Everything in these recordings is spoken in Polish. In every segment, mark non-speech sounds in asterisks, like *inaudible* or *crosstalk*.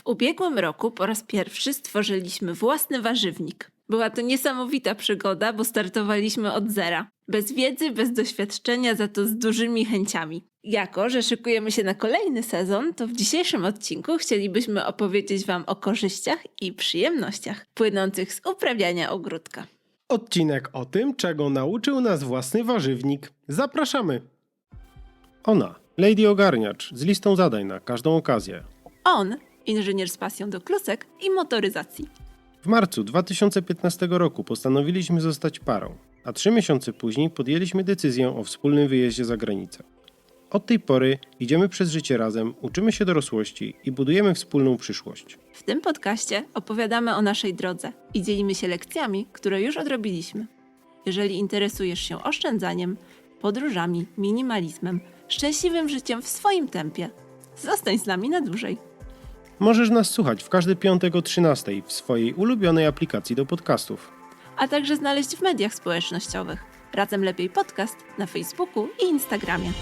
W ubiegłym roku po raz pierwszy stworzyliśmy własny warzywnik. Była to niesamowita przygoda, bo startowaliśmy od zera. Bez wiedzy, bez doświadczenia, za to z dużymi chęciami. Jako, że szykujemy się na kolejny sezon, to w dzisiejszym odcinku chcielibyśmy opowiedzieć Wam o korzyściach i przyjemnościach płynących z uprawiania ogródka. Odcinek o tym, czego nauczył nas własny warzywnik. Zapraszamy! Ona, Lady Ogarniacz, z listą zadań na każdą okazję. On, inżynier z pasją do klusek i motoryzacji. W marcu 2015 roku postanowiliśmy zostać parą, a trzy miesiące później podjęliśmy decyzję o wspólnym wyjeździe za granicę. Od tej pory idziemy przez życie razem, uczymy się dorosłości i budujemy wspólną przyszłość. W tym podcaście opowiadamy o naszej drodze i dzielimy się lekcjami, które już odrobiliśmy. Jeżeli interesujesz się oszczędzaniem, podróżami, minimalizmem, szczęśliwym życiem w swoim tempie, zostań z nami na dłużej. Możesz nas słuchać w każdy piątek o 13 w swojej ulubionej aplikacji do podcastów. a także znaleźć w mediach społecznościowych. Razem Lepiej Podcast na Facebooku i Instagramie.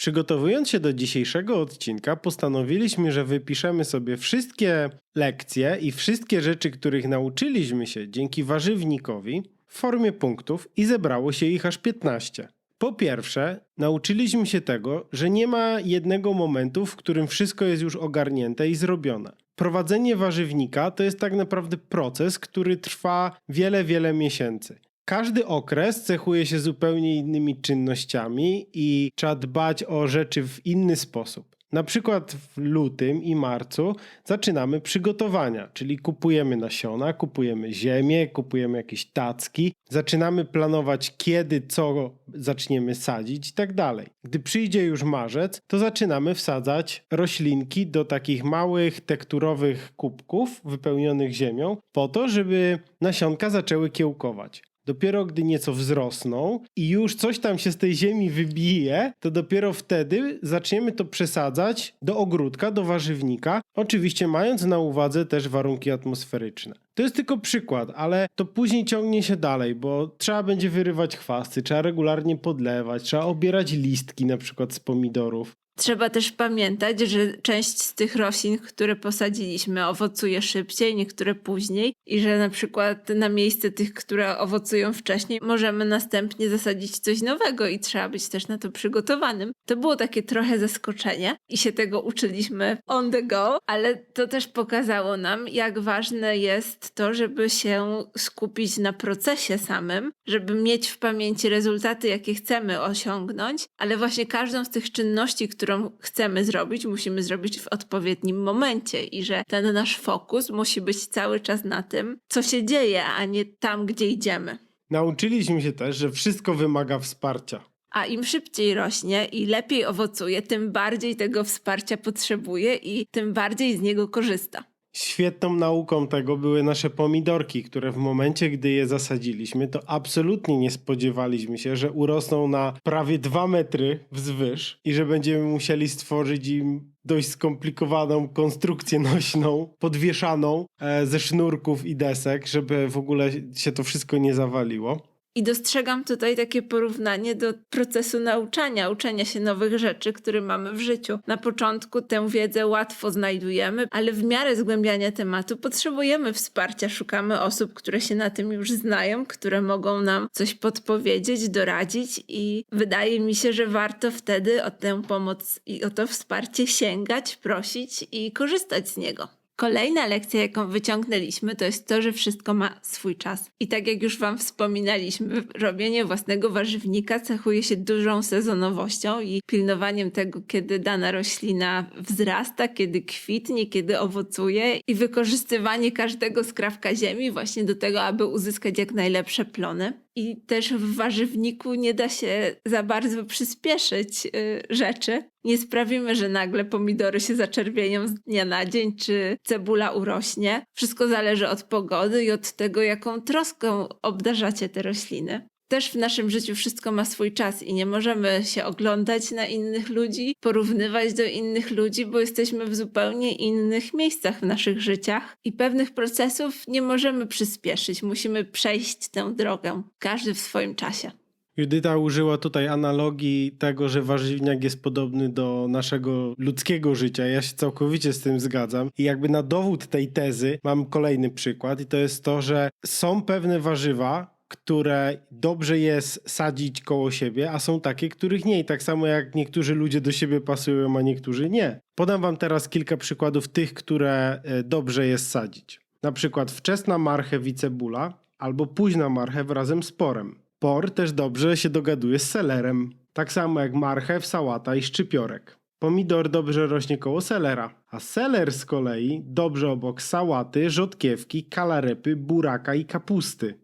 Przygotowując się do dzisiejszego odcinka, postanowiliśmy, że wypiszemy sobie wszystkie lekcje i wszystkie rzeczy, których nauczyliśmy się dzięki warzywnikowi w formie punktów i zebrało się ich aż 15. Po pierwsze, nauczyliśmy się tego, że nie ma jednego momentu, w którym wszystko jest już ogarnięte i zrobione. Prowadzenie warzywnika to jest tak naprawdę proces, który trwa wiele, wiele miesięcy. Każdy okres cechuje się zupełnie innymi czynnościami i trzeba dbać o rzeczy w inny sposób. Na przykład w lutym i marcu zaczynamy przygotowania, czyli kupujemy nasiona, kupujemy ziemię, kupujemy jakieś tacki, zaczynamy planować kiedy, co zaczniemy sadzić i tak dalej. Gdy przyjdzie już marzec, to zaczynamy wsadzać roślinki do takich małych tekturowych kubków wypełnionych ziemią, po to, żeby nasionka zaczęły kiełkować. Dopiero gdy nieco wzrosną i już coś tam się z tej ziemi wybije, to dopiero wtedy zaczniemy to przesadzać do ogródka, do warzywnika, oczywiście mając na uwadze też warunki atmosferyczne. To jest tylko przykład, ale to później ciągnie się dalej, bo trzeba będzie wyrywać chwasty, trzeba regularnie podlewać, trzeba obierać listki na przykład z pomidorów. Trzeba też pamiętać, że część z tych roślin, które posadziliśmy, owocuje szybciej, niektóre później, i że na przykład na miejsce tych, które owocują wcześniej, możemy następnie zasadzić coś nowego i trzeba być też na to przygotowanym. To było takie trochę zaskoczenie i się tego uczyliśmy on the go, ale to też pokazało nam, jak ważne jest to, żeby się skupić na procesie samym, żeby mieć w pamięci rezultaty, jakie chcemy osiągnąć, ale właśnie każdą z tych czynności, którą chcemy zrobić, musimy zrobić w odpowiednim momencie i że ten nasz fokus musi być cały czas na tym, co się dzieje, a nie tam, gdzie idziemy. Nauczyliśmy się też, że wszystko wymaga wsparcia. A im szybciej rośnie i lepiej owocuje, tym bardziej tego wsparcia potrzebuje i tym bardziej z niego korzysta. Świetną nauką tego były nasze pomidorki, które w momencie, gdy je zasadziliśmy, to absolutnie nie spodziewaliśmy się, że urosną na prawie 2 metry wzwyż i że będziemy musieli stworzyć im dość skomplikowaną konstrukcję nośną, podwieszaną e, ze sznurków i desek, żeby w ogóle się to wszystko nie zawaliło. I dostrzegam tutaj takie porównanie do procesu nauczania, uczenia się nowych rzeczy, które mamy w życiu. Na początku tę wiedzę łatwo znajdujemy, ale w miarę zgłębiania tematu potrzebujemy wsparcia. Szukamy osób, które się na tym już znają, które mogą nam coś podpowiedzieć, doradzić, i wydaje mi się, że warto wtedy o tę pomoc i o to wsparcie sięgać, prosić i korzystać z niego. Kolejna lekcja, jaką wyciągnęliśmy, to jest to, że wszystko ma swój czas. I tak jak już Wam wspominaliśmy, robienie własnego warzywnika cechuje się dużą sezonowością i pilnowaniem tego, kiedy dana roślina wzrasta, kiedy kwitnie, kiedy owocuje i wykorzystywanie każdego skrawka ziemi właśnie do tego, aby uzyskać jak najlepsze plony. I też w warzywniku nie da się za bardzo przyspieszyć y, rzeczy. Nie sprawimy, że nagle pomidory się zaczerwienią z dnia na dzień, czy cebula urośnie. Wszystko zależy od pogody i od tego, jaką troską obdarzacie te rośliny. Też w naszym życiu wszystko ma swój czas i nie możemy się oglądać na innych ludzi, porównywać do innych ludzi, bo jesteśmy w zupełnie innych miejscach w naszych życiach i pewnych procesów nie możemy przyspieszyć. Musimy przejść tę drogę, każdy w swoim czasie. Judyta użyła tutaj analogii tego, że warzywniak jest podobny do naszego ludzkiego życia. Ja się całkowicie z tym zgadzam. I jakby na dowód tej tezy mam kolejny przykład, i to jest to, że są pewne warzywa, które dobrze jest sadzić koło siebie, a są takie, których nie. I tak samo jak niektórzy ludzie do siebie pasują, a niektórzy nie. Podam wam teraz kilka przykładów tych, które e, dobrze jest sadzić. Na przykład wczesna marchew i cebula, albo późna marchew razem z porem. Por też dobrze się dogaduje z selerem. Tak samo jak marchew, sałata i szczypiorek. Pomidor dobrze rośnie koło selera, a seler z kolei dobrze obok sałaty, rzodkiewki, kalarepy, buraka i kapusty.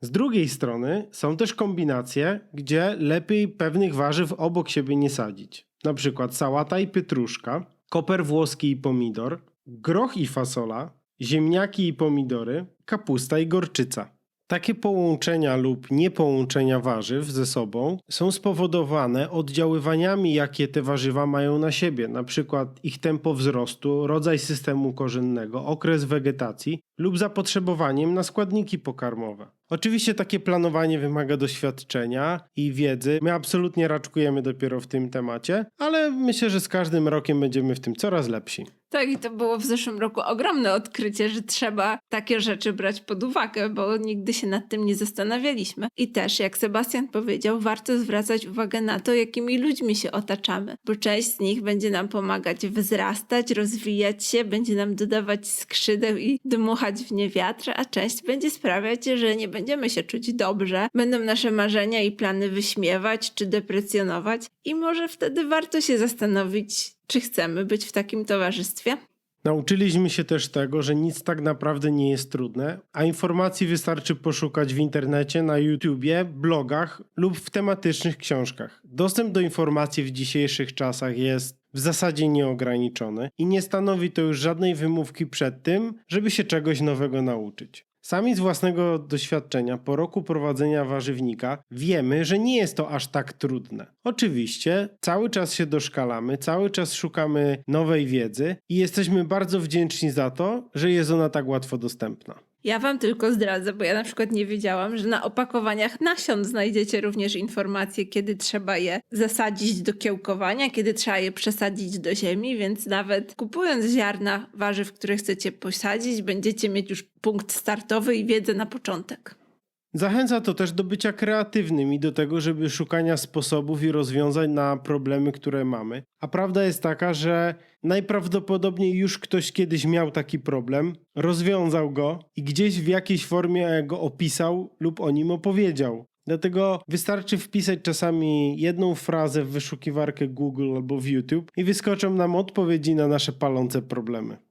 Z drugiej strony są też kombinacje, gdzie lepiej pewnych warzyw obok siebie nie sadzić. Na przykład sałata i pietruszka, koper włoski i pomidor, groch i fasola, ziemniaki i pomidory, kapusta i gorczyca. Takie połączenia lub niepołączenia warzyw ze sobą są spowodowane oddziaływaniami, jakie te warzywa mają na siebie, przykład ich tempo wzrostu, rodzaj systemu korzennego, okres wegetacji lub zapotrzebowaniem na składniki pokarmowe. Oczywiście takie planowanie wymaga doświadczenia i wiedzy. My absolutnie raczkujemy dopiero w tym temacie, ale myślę, że z każdym rokiem będziemy w tym coraz lepsi. Tak, i to było w zeszłym roku ogromne odkrycie, że trzeba takie rzeczy brać pod uwagę, bo nigdy się nad tym nie zastanawialiśmy. I też, jak Sebastian powiedział, warto zwracać uwagę na to, jakimi ludźmi się otaczamy, bo część z nich będzie nam pomagać wzrastać, rozwijać się, będzie nam dodawać skrzydeł i dmuchać w nie wiatr, a część będzie sprawiać, że nie będziemy się czuć dobrze, będą nasze marzenia i plany wyśmiewać czy deprecjonować, i może wtedy warto się zastanowić, czy chcemy być w takim towarzystwie? Nauczyliśmy się też tego, że nic tak naprawdę nie jest trudne, a informacji wystarczy poszukać w internecie, na YouTubie, blogach lub w tematycznych książkach. Dostęp do informacji w dzisiejszych czasach jest w zasadzie nieograniczony i nie stanowi to już żadnej wymówki przed tym, żeby się czegoś nowego nauczyć. Sami z własnego doświadczenia po roku prowadzenia warzywnika wiemy, że nie jest to aż tak trudne. Oczywiście cały czas się doszkalamy, cały czas szukamy nowej wiedzy i jesteśmy bardzo wdzięczni za to, że jest ona tak łatwo dostępna. Ja wam tylko zdradzę, bo ja na przykład nie wiedziałam, że na opakowaniach nasion znajdziecie również informacje, kiedy trzeba je zasadzić do kiełkowania, kiedy trzeba je przesadzić do ziemi, więc nawet kupując ziarna warzyw, które chcecie posadzić, będziecie mieć już punkt startowy i wiedzę na początek. Zachęca to też do bycia kreatywnym i do tego, żeby szukania sposobów i rozwiązań na problemy, które mamy. A prawda jest taka, że najprawdopodobniej już ktoś kiedyś miał taki problem, rozwiązał go i gdzieś w jakiejś formie go opisał lub o nim opowiedział. Dlatego wystarczy wpisać czasami jedną frazę w wyszukiwarkę Google albo w YouTube i wyskoczą nam odpowiedzi na nasze palące problemy.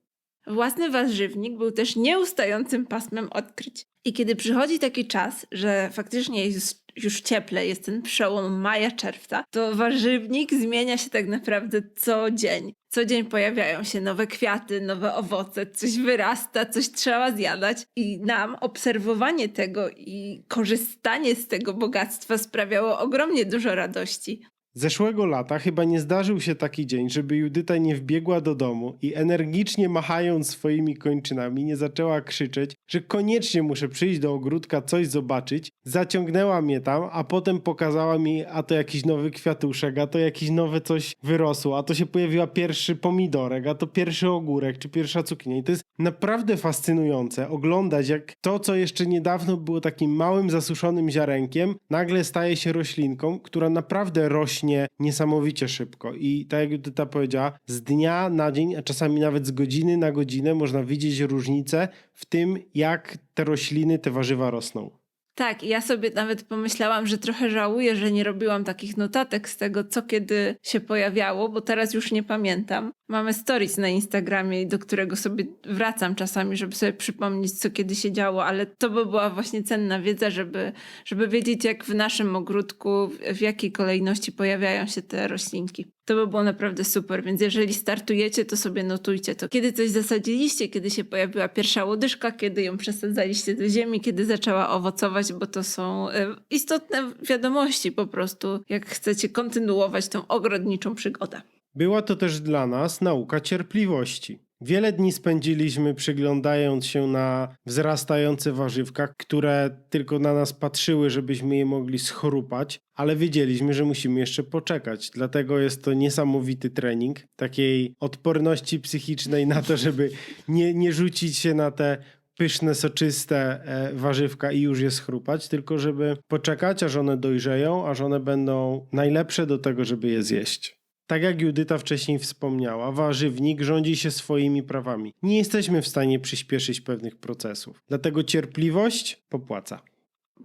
Własny warzywnik był też nieustającym pasmem odkryć. I kiedy przychodzi taki czas, że faktycznie jest już cieplej, jest ten przełom maja-czerwca, to warzywnik zmienia się tak naprawdę co dzień. Co dzień pojawiają się nowe kwiaty, nowe owoce, coś wyrasta, coś trzeba zjadać. I nam obserwowanie tego i korzystanie z tego bogactwa sprawiało ogromnie dużo radości. Zeszłego lata chyba nie zdarzył się taki dzień, żeby Judyta nie wbiegła do domu i energicznie machając swoimi kończynami nie zaczęła krzyczeć, że koniecznie muszę przyjść do ogródka coś zobaczyć. Zaciągnęła mnie tam, a potem pokazała mi, a to jakiś nowy kwiatuszek, a to jakiś nowe coś wyrosło, a to się pojawiła pierwszy pomidorek, a to pierwszy ogórek, czy pierwsza cukinia. I to jest naprawdę fascynujące oglądać, jak to, co jeszcze niedawno było takim małym, zasuszonym ziarenkiem, nagle staje się roślinką, która naprawdę rośnie niesamowicie szybko. I tak jak Judyta powiedziała, z dnia na dzień, a czasami nawet z godziny na godzinę można widzieć różnicę w tym, jak te rośliny, te warzywa rosną. Tak, ja sobie nawet pomyślałam, że trochę żałuję, że nie robiłam takich notatek z tego, co kiedy się pojawiało, bo teraz już nie pamiętam. Mamy stories na Instagramie, do którego sobie wracam czasami, żeby sobie przypomnieć, co kiedy się działo, ale to by była właśnie cenna wiedza, żeby, żeby wiedzieć, jak w naszym ogródku, w jakiej kolejności pojawiają się te roślinki. To by było naprawdę super, więc jeżeli startujecie, to sobie notujcie to. Kiedy coś zasadziliście, kiedy się pojawiła pierwsza łodyżka, kiedy ją przesadzaliście do ziemi, kiedy zaczęła owocować, bo to są e, istotne wiadomości po prostu, jak chcecie kontynuować tą ogrodniczą przygodę. Była to też dla nas nauka cierpliwości. Wiele dni spędziliśmy przyglądając się na wzrastające warzywka, które tylko na nas patrzyły, żebyśmy je mogli schrupać, ale wiedzieliśmy, że musimy jeszcze poczekać. Dlatego jest to niesamowity trening takiej odporności psychicznej na to, żeby nie, nie rzucić się na te pyszne, soczyste e, warzywka i już je schrupać, tylko żeby poczekać, aż one dojrzeją, aż one będą najlepsze do tego, żeby je zjeść. Tak jak Judyta wcześniej wspomniała, warzywnik rządzi się swoimi prawami. Nie jesteśmy w stanie przyspieszyć pewnych procesów. Dlatego cierpliwość popłaca.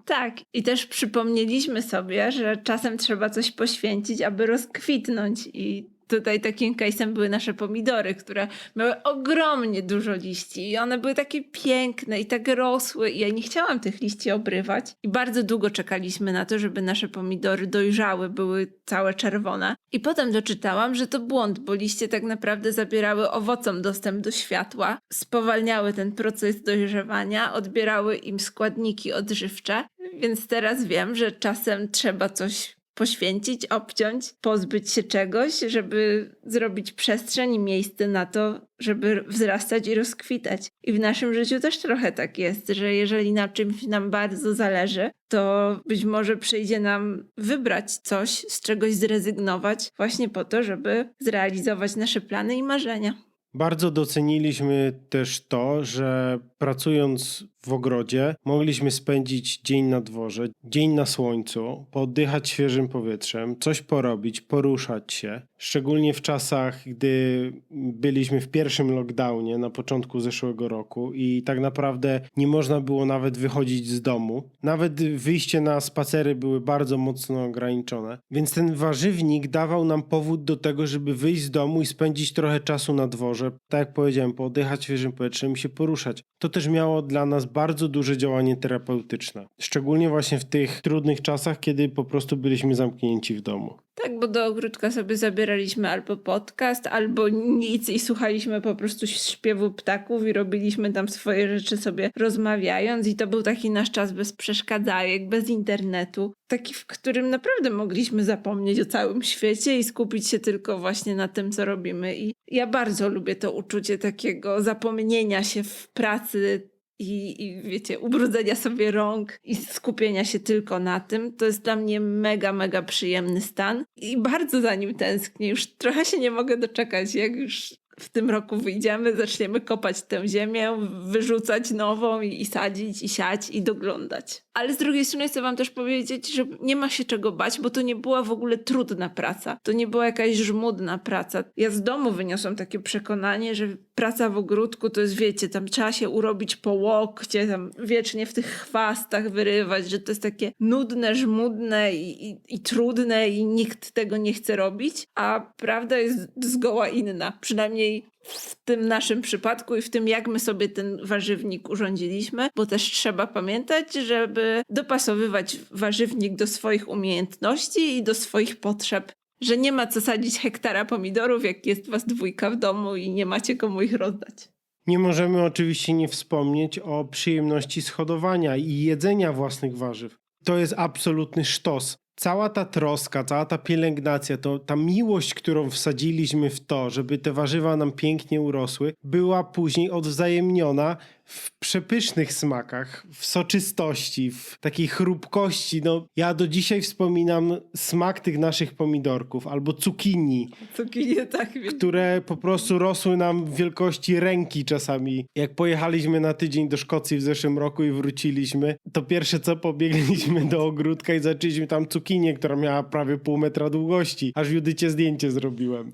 Tak, i też przypomnieliśmy sobie, że czasem trzeba coś poświęcić, aby rozkwitnąć i tutaj takim case'em były nasze pomidory, które miały ogromnie dużo liści i one były takie piękne i tak rosły i ja nie chciałam tych liści obrywać i bardzo długo czekaliśmy na to, żeby nasze pomidory dojrzały, były całe czerwone. I potem doczytałam, że to błąd, bo liście tak naprawdę zabierały owocom dostęp do światła, spowalniały ten proces dojrzewania, odbierały im składniki odżywcze, więc teraz wiem, że czasem trzeba coś poświęcić, obciąć, pozbyć się czegoś, żeby zrobić przestrzeń i miejsce na to, żeby wzrastać i rozkwitać. I w naszym życiu też trochę tak jest, że jeżeli na czymś nam bardzo zależy, to być może przyjdzie nam wybrać coś, z czegoś zrezygnować, właśnie po to, żeby zrealizować nasze plany i marzenia. Bardzo doceniliśmy też to, że pracując w ogrodzie mogliśmy spędzić dzień na dworze, dzień na słońcu, pooddychać świeżym powietrzem, coś porobić, poruszać się. Szczególnie w czasach, gdy byliśmy w pierwszym lockdownie na początku zeszłego roku i tak naprawdę nie można było nawet wychodzić z domu. Nawet wyjście na spacery były bardzo mocno ograniczone. Więc ten warzywnik dawał nam powód do tego, żeby wyjść z domu i spędzić trochę czasu na dworze. Tak jak powiedziałem, pooddychać świeżym powietrzem i się poruszać. To też miało dla nas bardzo duże działanie terapeutyczne. Szczególnie właśnie w tych trudnych czasach, kiedy po prostu byliśmy zamknięci w domu. Tak, bo do ogródka sobie zabieraliśmy albo podcast, albo nic i słuchaliśmy po prostu śpiewu ptaków i robiliśmy tam swoje rzeczy sobie rozmawiając i to był taki nasz czas bez przeszkadzajek, bez internetu. Taki, w którym naprawdę mogliśmy zapomnieć o całym świecie i skupić się tylko właśnie na tym, co robimy. I ja bardzo lubię to uczucie takiego zapomnienia się w pracy i, i wiecie, ubrudzenia sobie rąk i skupienia się tylko na tym, to jest dla mnie mega, mega przyjemny stan i bardzo za nim tęsknię. Już trochę się nie mogę doczekać, jak już w tym roku wyjdziemy, zaczniemy kopać tę ziemię, wyrzucać nową i, i sadzić, i siać, i doglądać. Ale z drugiej strony chcę wam też powiedzieć, że nie ma się czego bać, bo to nie była w ogóle trudna praca. To nie była jakaś żmudna praca. Ja z domu wyniosłam takie przekonanie, że praca w ogródku to jest, wiecie, tam trzeba się urobić po łokcie, tam wiecznie w tych chwastach wyrywać, że to jest takie nudne, żmudne i, i, i trudne i nikt tego nie chce robić, a prawda jest zgoła inna. Przynajmniej w tym naszym przypadku i w tym, jak my sobie ten warzywnik urządziliśmy, bo też trzeba pamiętać, żeby dopasowywać warzywnik do swoich umiejętności i do swoich potrzeb. Że nie ma co sadzić hektara pomidorów, jak jest was dwójka w domu i nie macie komu ich rozdać. Nie możemy oczywiście nie wspomnieć o przyjemności schodowania i jedzenia własnych warzyw. To jest absolutny sztos. Cała ta troska, cała ta pielęgnacja, to ta miłość, którą wsadziliśmy w to, żeby te warzywa nam pięknie urosły, była później odwzajemniona w przepysznych smakach, w soczystości, w takiej chrupkości. No, ja do dzisiaj wspominam smak tych naszych pomidorków albo cukinii, Cukinie tak, które po prostu rosły nam w wielkości ręki czasami. Jak pojechaliśmy na tydzień do Szkocji w zeszłym roku i wróciliśmy, to pierwsze co pobiegliśmy do ogródka i zaczęliśmy tam cukinię, która miała prawie pół metra długości. Aż Judycie zdjęcie zrobiłem.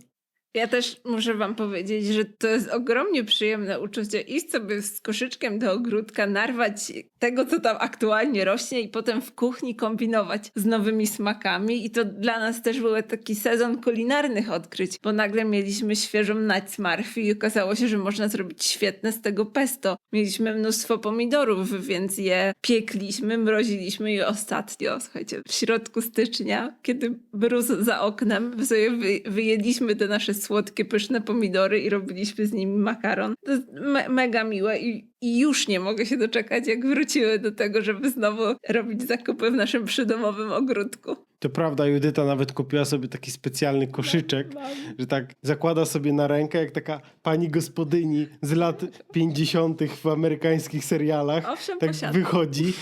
Ja też muszę wam powiedzieć, że to jest ogromnie przyjemne uczucie iść sobie z koszyczkiem do ogródka, narwać tego, co tam aktualnie rośnie i potem w kuchni kombinować z nowymi smakami. I to dla nas też był taki sezon kulinarnych odkryć, bo nagle mieliśmy świeżą nać z marchwi i okazało się, że można zrobić świetne z tego pesto. Mieliśmy mnóstwo pomidorów, więc je piekliśmy, mroziliśmy i ostatnio, słuchajcie, w środku stycznia, kiedy mróz za oknem, sobie wy, wyjedliśmy te nasze słodkie, pyszne pomidory i robiliśmy z nimi makaron. To jest me mega miłe i, i już nie mogę się doczekać, jak wróciły do tego, żeby znowu robić zakupy w naszym przydomowym ogródku. To prawda, Judyta nawet kupiła sobie taki specjalny koszyczek, że tak zakłada sobie na rękę, jak taka pani gospodyni z lat 50. w amerykańskich serialach. Owszem, tak posiadam. wychodzi,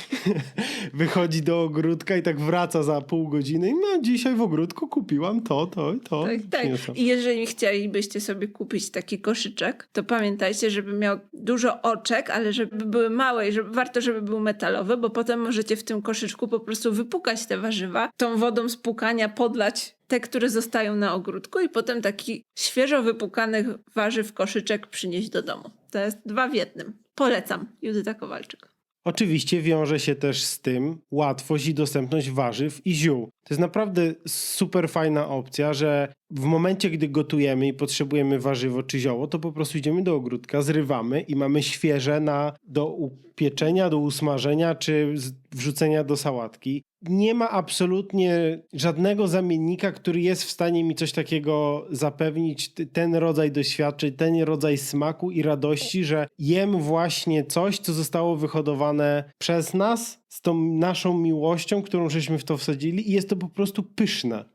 *laughs* wychodzi do ogródka i tak wraca za pół godziny. i No, dzisiaj w ogródku kupiłam to, to i to. Tak, tak. I jeżeli chcielibyście sobie kupić taki koszyczek, to pamiętajcie, żeby miał dużo oczek, ale żeby były małe i żeby, warto, żeby był metalowy, bo potem możecie w tym koszyczku po prostu wypukać te warzywa, tą wodą z pukania podlać te, które zostają na ogródku i potem taki świeżo wypukanych warzyw koszyczek przynieść do domu. To jest dwa w jednym. Polecam. Judyta Kowalczyk. Oczywiście wiąże się też z tym łatwość i dostępność warzyw i ziół. To jest naprawdę super fajna opcja, że w momencie, gdy gotujemy i potrzebujemy warzywo czy zioło, to po prostu idziemy do ogródka, zrywamy i mamy świeże na, do upieczenia, do usmażenia czy wrzucenia do sałatki. Nie ma absolutnie żadnego zamiennika, który jest w stanie mi coś takiego zapewnić, ten rodzaj doświadczeń, ten rodzaj smaku i radości, że jem właśnie coś, co zostało wyhodowane przez nas, z tą naszą miłością, którą żeśmy w to wsadzili i jest to po prostu pyszne.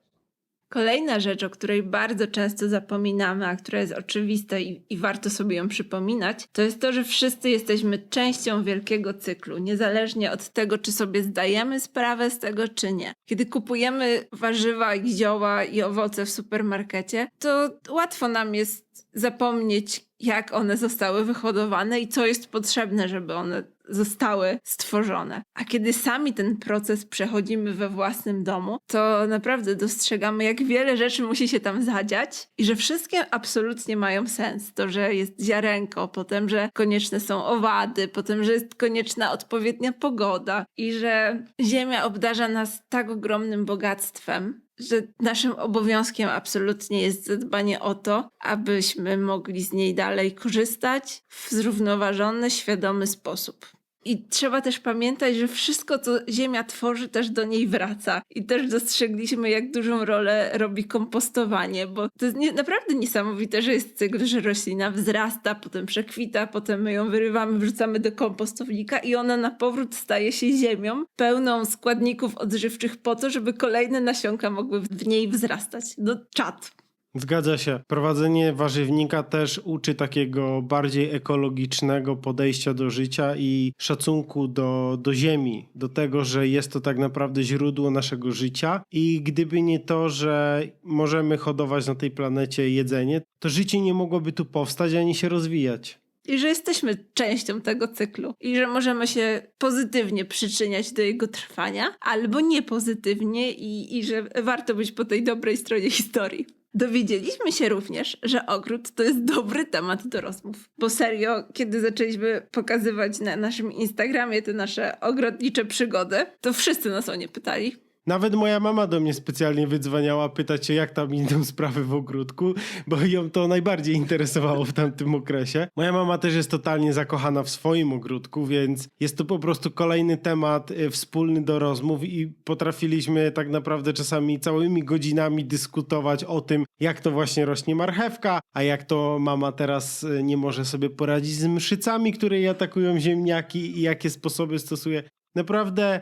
Kolejna rzecz, o której bardzo często zapominamy, a która jest oczywista i, i warto sobie ją przypominać, to jest to, że wszyscy jesteśmy częścią wielkiego cyklu, niezależnie od tego, czy sobie zdajemy sprawę z tego, czy nie. Kiedy kupujemy warzywa, zioła i owoce w supermarkecie, to łatwo nam jest zapomnieć, jak one zostały wyhodowane i co jest potrzebne, żeby one zostały stworzone. A kiedy sami ten proces przechodzimy we własnym domu, to naprawdę dostrzegamy, jak wiele rzeczy musi się tam zadziać i że wszystkie absolutnie mają sens. To, że jest ziarenko, potem, że konieczne są owady, potem, że jest konieczna odpowiednia pogoda i że ziemia obdarza nas tak ogromnym bogactwem, że naszym obowiązkiem absolutnie jest zadbanie o to, abyśmy mogli z niej dalej korzystać w zrównoważony, świadomy sposób. I trzeba też pamiętać, że wszystko, co Ziemia tworzy, też do niej wraca. I też dostrzegliśmy, jak dużą rolę robi kompostowanie, bo to jest nie, naprawdę niesamowite, że jest cykl, że roślina wzrasta, potem przekwita, potem my ją wyrywamy, wrzucamy do kompostownika i ona na powrót staje się ziemią, pełną składników odżywczych po to, żeby kolejne nasionka mogły w niej wzrastać. No czad. Zgadza się. Prowadzenie warzywnika też uczy takiego bardziej ekologicznego podejścia do życia i szacunku do, do ziemi, do tego, że jest to tak naprawdę źródło naszego życia. I gdyby nie to, że możemy hodować na tej planecie jedzenie, to życie nie mogłoby tu powstać ani się rozwijać. I że jesteśmy częścią tego cyklu i że możemy się pozytywnie przyczyniać do jego trwania, albo niepozytywnie i, i że warto być po tej dobrej stronie historii. Dowiedzieliśmy się również, że ogród to jest dobry temat do rozmów. Bo serio, kiedy zaczęliśmy pokazywać na naszym Instagramie te nasze ogrodnicze przygody, to wszyscy nas o nie pytali. Nawet moja mama do mnie specjalnie wydzwaniała pytać się, jak tam idą *laughs* sprawy w ogródku, bo ją to najbardziej interesowało w tamtym okresie. Moja mama też jest totalnie zakochana w swoim ogródku, więc jest to po prostu kolejny temat y, wspólny do rozmów i potrafiliśmy tak naprawdę czasami całymi godzinami dyskutować o tym, jak to właśnie rośnie marchewka, a jak to mama teraz y, nie może sobie poradzić z mszycami, które atakują ziemniaki i jakie sposoby stosuje. Naprawdę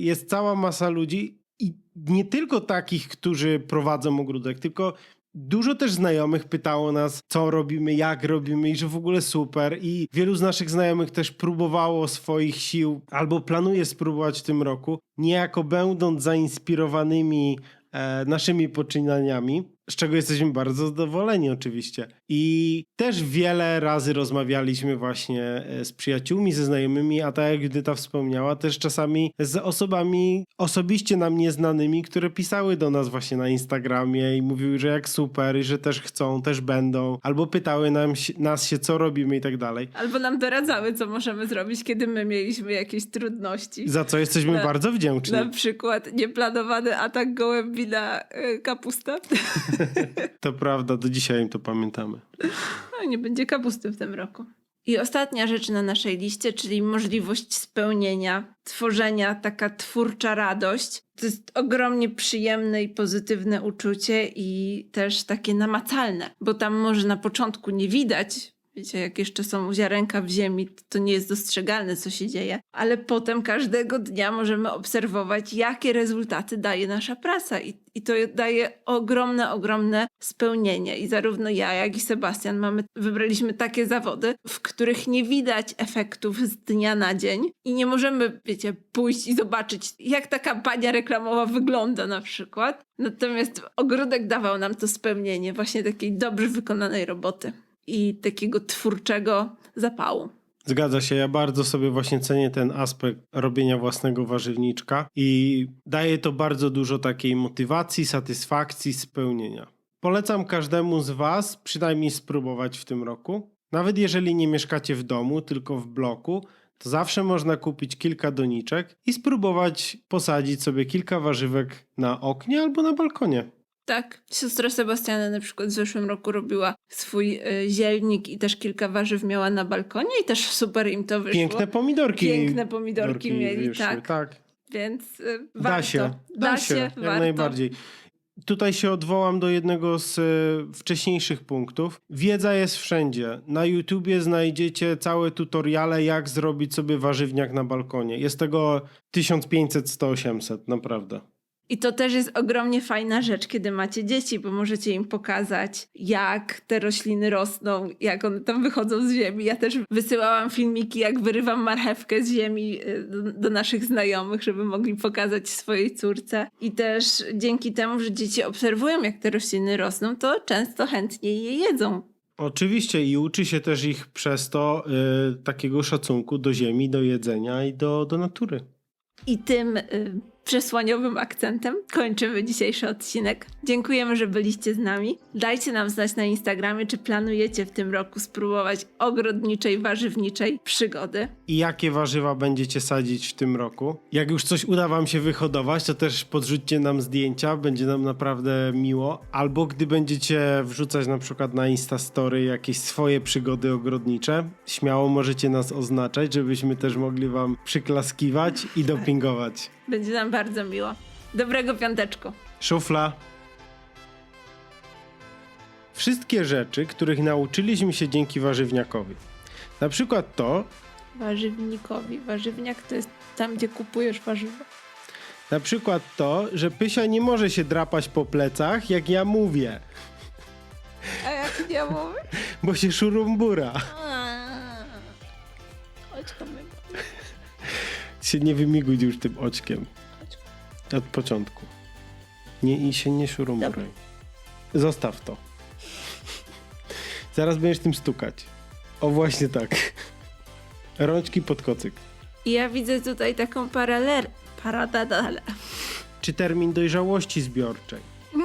jest cała masa ludzi i nie tylko takich, którzy prowadzą ogródek, tylko dużo też znajomych pytało nas, co robimy, jak robimy i że w ogóle super. I wielu z naszych znajomych też próbowało swoich sił albo planuje spróbować w tym roku, niejako będąc zainspirowanymi e, naszymi poczynaniami. Z czego jesteśmy bardzo zadowoleni oczywiście. I też wiele razy rozmawialiśmy właśnie e, z przyjaciółmi, ze znajomymi, a tak jak Judyta wspomniała, też czasami z osobami osobiście nam nieznanymi, które pisały do nas właśnie na Instagramie i mówiły, że jak super i że też chcą, też będą, albo pytały nam, nas się, co robimy i tak dalej. Albo nam doradzały, co możemy zrobić, kiedy my mieliśmy jakieś trudności. Za co jesteśmy Na- bardzo wdzięczni. Na przykład nieplanowany atak gołębi na y, kapustę. *laughs* To prawda, do dzisiaj im to pamiętamy. No, nie będzie kapusty w tym roku. I ostatnia rzecz na naszej liście, czyli możliwość spełnienia, tworzenia, taka twórcza radość. To jest ogromnie przyjemne i pozytywne uczucie i też takie namacalne, bo tam może na początku nie widać, wiecie, jak jeszcze są ziarenka w ziemi, to nie jest dostrzegalne, co się dzieje, ale potem każdego dnia możemy obserwować, jakie rezultaty daje nasza praca i, i to daje ogromne, ogromne spełnienie. I zarówno ja, jak i Sebastian mamy, wybraliśmy takie zawody, w których nie widać efektów z dnia na dzień i nie możemy, wiecie, pójść i zobaczyć, jak ta kampania reklamowa wygląda na przykład. Natomiast ogródek dawał nam to spełnienie właśnie takiej dobrze wykonanej roboty i takiego twórczego zapału. Zgadza się, ja bardzo sobie właśnie cenię ten aspekt robienia własnego warzywniczka i daje to bardzo dużo takiej motywacji, satysfakcji, spełnienia. Polecam każdemu z Was przynajmniej spróbować w tym roku. Nawet jeżeli nie mieszkacie w domu, tylko w bloku, to zawsze można kupić kilka doniczek i spróbować posadzić sobie kilka warzywek na oknie albo na balkonie. Tak, siostra Sebastiana na przykład w zeszłym roku robiła swój y, zielnik i też kilka warzyw miała na balkonie i też super im to wyszło. Piękne pomidorki. Piękne pomidorki mieli, wyszły, tak. tak. Więc y, Da warto. się, da, się, jak warto. najbardziej. Tutaj się odwołam do jednego z e, wcześniejszych punktów. Wiedza jest wszędzie. Na YouTubie znajdziecie całe tutoriale, jak zrobić sobie warzywniak na balkonie. Jest tego 1500, 100, 800, naprawdę. I to też jest ogromnie fajna rzecz, kiedy macie dzieci, bo możecie im pokazać, jak te rośliny rosną, jak one tam wychodzą z ziemi. Ja też wysyłałam filmiki, jak wyrywam marchewkę z ziemi y, do, do naszych znajomych, żeby mogli pokazać swojej córce. I też dzięki temu, że dzieci obserwują, jak te rośliny rosną, to często chętnie je jedzą. Oczywiście i uczy się też ich przez to e, takiego szacunku do ziemi, do jedzenia i do, do natury. I tym y, przesłaniowym akcentem kończymy dzisiejszy odcinek. Dziękujemy, że byliście z nami. Dajcie nam znać na Instagramie, czy planujecie w tym roku spróbować ogrodniczej, warzywniczej przygody. I jakie warzywa będziecie sadzić w tym roku. Jak już coś uda wam się wyhodować, to też podrzućcie nam zdjęcia, będzie nam naprawdę miło. Albo gdy będziecie wrzucać na przykład na Instastory jakieś swoje przygody ogrodnicze, śmiało możecie nas oznaczać, żebyśmy też mogli wam przyklaskiwać i dopingować. *laughs* Będzie nam bardzo miło. Dobrego piąteczku. Szufla. Wszystkie rzeczy, których nauczyliśmy się dzięki warzywniakowi. Na przykład to, Warzywnikowi. Warzywniak to jest tam, gdzie kupujesz warzywa. Na przykład to, że Pysia nie może się drapać po plecach, jak ja mówię, A jak nie mówię? *laughs* bo się szurumbura. Chodź my. Się nie wymiguj już tym oczkiem. Od początku. Nie, I się nie szurumburaj. Zostaw to. Zaraz będziesz tym stukać. O właśnie tak. Rączki pod kocyk. Ja widzę tutaj taką paralel. Paradadale. Czy termin dojrzałości zbiorczej? *laughs*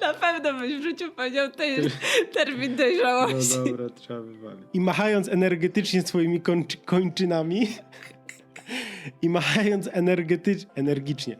Na pewno byś w życiu powiedział ten termin No dojrzałości. dobra, trzeba wywalić. I machając energetycznie swoimi kończy, kończynami *laughs* i machając energetycz, energicznie